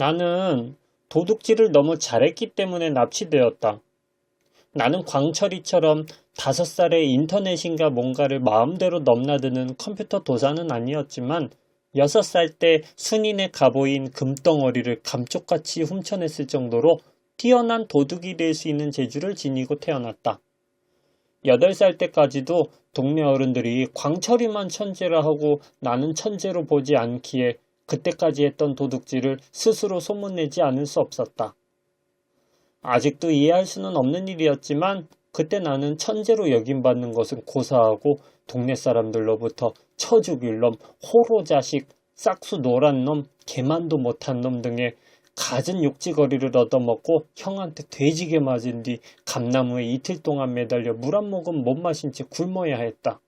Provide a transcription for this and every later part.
나는 도둑질을 너무 잘했기 때문에 납치되었다. 나는 광철이처럼 다섯 살에 인터넷인가 뭔가를 마음대로 넘나드는 컴퓨터 도사는 아니었지만 여섯 살 때 순인의 가보인 금덩어리를 감쪽같이 훔쳐냈을 정도로 뛰어난 도둑이 될 수 있는 재주를 지니고 태어났다. 여덟 살 때까지도 동네 어른들이 광철이만 천재라 하고 나는 천재로 보지 않기에 그때까지 했던 도둑질을 스스로 소문내지 않을 수 없었다. 아직도 이해할 수는 없는 일이었지만 그때 나는 천재로 여김받는 것은 고사하고 동네 사람들로부터 처 죽일 놈, 호로 자식, 싹수 노란 놈, 개만도 못한 놈 등의 갖은 욕지거리를 얻어먹고 형한테 돼지게 맞은 뒤 감나무에 이틀 동안 매달려 물 한 모금 못 마신 채 굶어야 했다.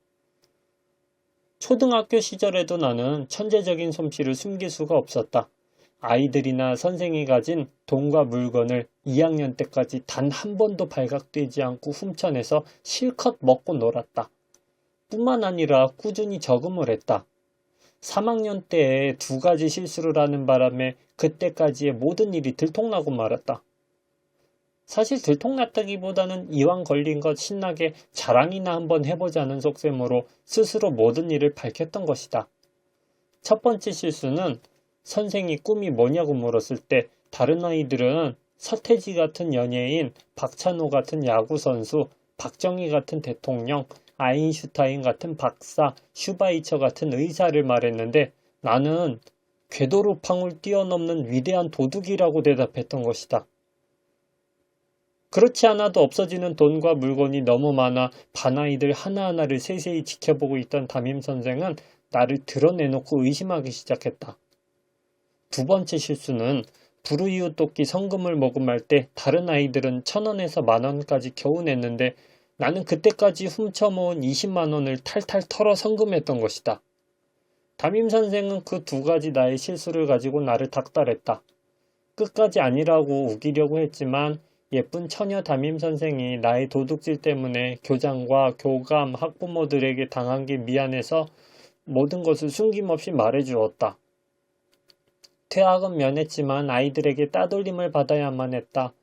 초등학교 시절에도 나는 천재적인 솜씨를 숨길 수가 없었다. 아이들이나 선생이 가진 돈과 물건을 2학년 때까지 단 한 번도 발각되지 않고 훔쳐내서 실컷 먹고 놀았다. 뿐만 아니라 꾸준히 저금을 했다. 3학년 때에 두 가지 실수를 하는 바람에 그때까지의 모든 일이 들통나고 말았다. 사실 들통났다기보다는 이왕 걸린 것 신나게 자랑이나 한번 해보자는 속셈으로 스스로 모든 일을 밝혔던 것이다. 첫 번째 실수는 선생이 꿈이 뭐냐고 물었을 때 다른 아이들은 서태지 같은 연예인, 박찬호 같은 야구선수, 박정희 같은 대통령, 아인슈타인 같은 박사, 슈바이처 같은 의사를 말했는데 나는 궤도루팡을 뛰어넘는 위대한 도둑이라고 대답했던 것이다. 그렇지 않아도 없어지는 돈과 물건이 너무 많아 반아이들 하나하나를 세세히 지켜보고 있던 담임 선생은 나를 드러내놓고 의심하기 시작했다. 두 번째 실수는 돕기 성금을 모금할 때 다른 아이들은 천 원에서 만 원까지 겨우 냈는데 나는 그때까지 훔쳐 모은 20만 원을 탈탈 털어 성금했던 것이다. 담임 선생은 그 두 가지 나의 실수를 가지고 나를 닥달했다. 끝까지 아니라고 우기려고 했지만 예쁜 처녀 담임 선생이 나의 도둑질 때문에 교장과 교감, 학부모들에게 당한 게 미안해서 모든 것을 숨김없이 말해주었다. 퇴학은 면했지만 아이들에게 따돌림을 받아야만 했다.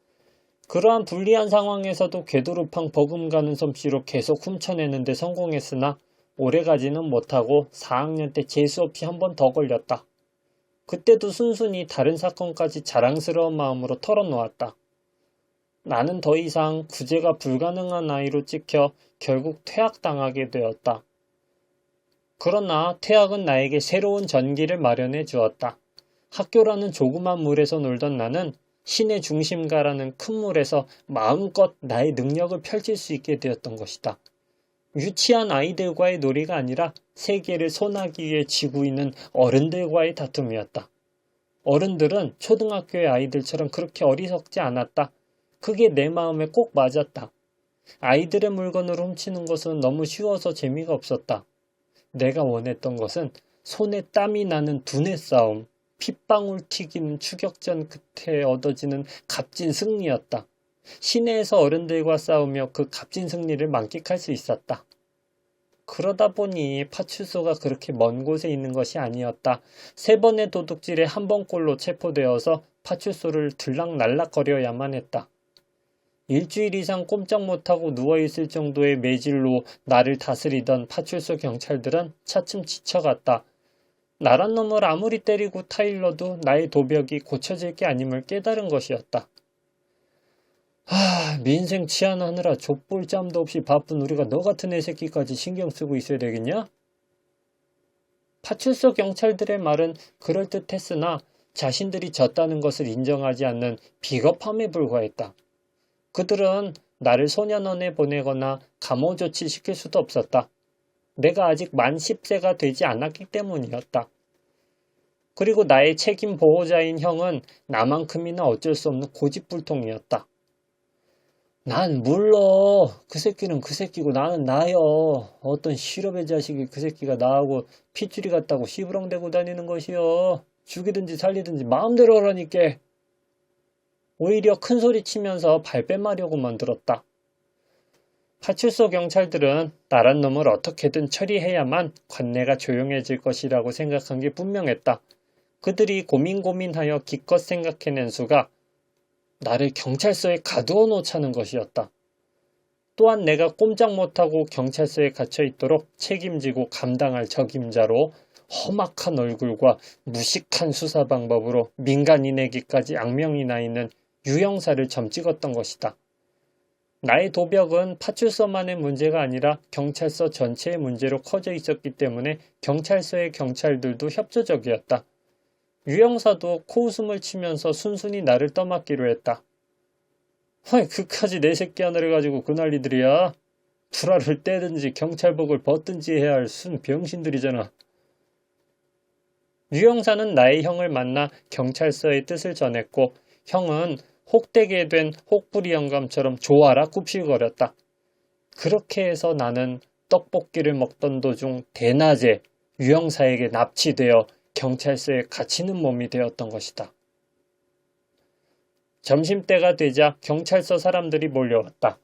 그러한 불리한 상황에서도 궤도루팡 버금가는 솜씨로 계속 훔쳐내는데 성공했으나 오래가지는 못하고 4학년 때 재수없이 한 번 더 걸렸다. 그때도 순순히 다른 사건까지 자랑스러운 마음으로 털어놓았다. 나는 더 이상 구제가 불가능한 아이로 찍혀 결국 퇴학당하게 되었다. 그러나 퇴학은 나에게 새로운 전기를 마련해 주었다. 학교라는 조그만 물에서 놀던 나는 신의 중심가라는 큰 물에서 마음껏 나의 능력을 펼칠 수 있게 되었던 것이다. 유치한 아이들과의 놀이가 아니라 세계를 위해 지고 있는 어른들과의 다툼이었다. 어른들은 초등학교의 아이들처럼 그렇게 어리석지 않았다. 그게 내 마음에 꼭 맞았다. 아이들의 물건을 훔치는 것은 너무 쉬워서 재미가 없었다. 내가 원했던 것은 손에 땀이 나는 두뇌 싸움, 핏방울 튀기는 추격전 끝에 얻어지는 값진 승리였다. 시내에서 어른들과 싸우며 그 값진 승리를 만끽할 수 있었다. 그러다 보니 파출소가 그렇게 먼 곳에 있는 것이 아니었다. 세 번의 도둑질에 한 번꼴로 체포되어서 파출소를 들락날락거려야만 했다. 일주일 이상 꼼짝 못하고 누워있을 정도의 매질로 나를 다스리던 파출소 경찰들은 차츰 지쳐갔다. 나란 놈을 아무리 때리고 타일러도 나의 도벽이 고쳐질 게 아님을 깨달은 것이었다. 하, 민생 치안하느라 족볼 짬도 없이 바쁜 우리가 너 같은 애 새끼까지 신경 쓰고 있어야 되겠냐? 파출소 경찰들의 말은 그럴듯했으나 자신들이 졌다는 것을 인정하지 않는 비겁함에 불과했다. 그들은 나를 소년원에 보내거나 감호 조치시킬 수도 없었다. 내가 아직 만 10세가 되지 않았기 때문이었다. 그리고 나의 책임 보호자인 형은 나만큼이나 어쩔 수 없는 고집불통이었다. 난 물러. 그 새끼는 그 새끼고 나는 나요. 어떤 실업의 자식이 그 새끼가 나하고 핏줄이 같다고 시부렁대고 다니는 것이요. 죽이든지 살리든지 마음대로 하라니까. 오히려 큰 소리 치면서 발뺌하려고 만들었다. 파출소 경찰들은 나란 놈을 어떻게든 처리해야만 관내가 조용해질 것이라고 생각한 게 분명했다. 그들이 고민고민하여 기껏 생각해낸 수가 나를 경찰서에 가두어 놓자는 것이었다. 또한 내가 꼼짝 못하고 경찰서에 갇혀 있도록 책임지고 감당할 적임자로 험악한 얼굴과 무식한 수사 방법으로 민간인에게까지 악명이 나 있는 유형사를 점 찍었던 것이다. 나의 도벽은 파출소만의 문제가 아니라 경찰서 전체의 문제로 커져 있었기 때문에 경찰서의 경찰들도 협조적이었다. 유형사도 코웃음을 치면서 순순히 나를 떠맡기로 했다. 아이, 그까지 내 새끼 하나를 가지고 그 난리들이야. 불화를 떼든지 경찰복을 벗든지 해야 할 순 병신들이잖아. 유형사는 나의 형을 만나 경찰서의 뜻을 전했고 형은 혹되게 된 혹부리 영감처럼 좋아라 굽실거렸다. 그렇게 해서 나는 떡볶이를 먹던 도중 대낮에 유형사에게 납치되어 경찰서에 갇히는 몸이 되었던 것이다. 점심때가 되자 경찰서 사람들이 몰려왔다.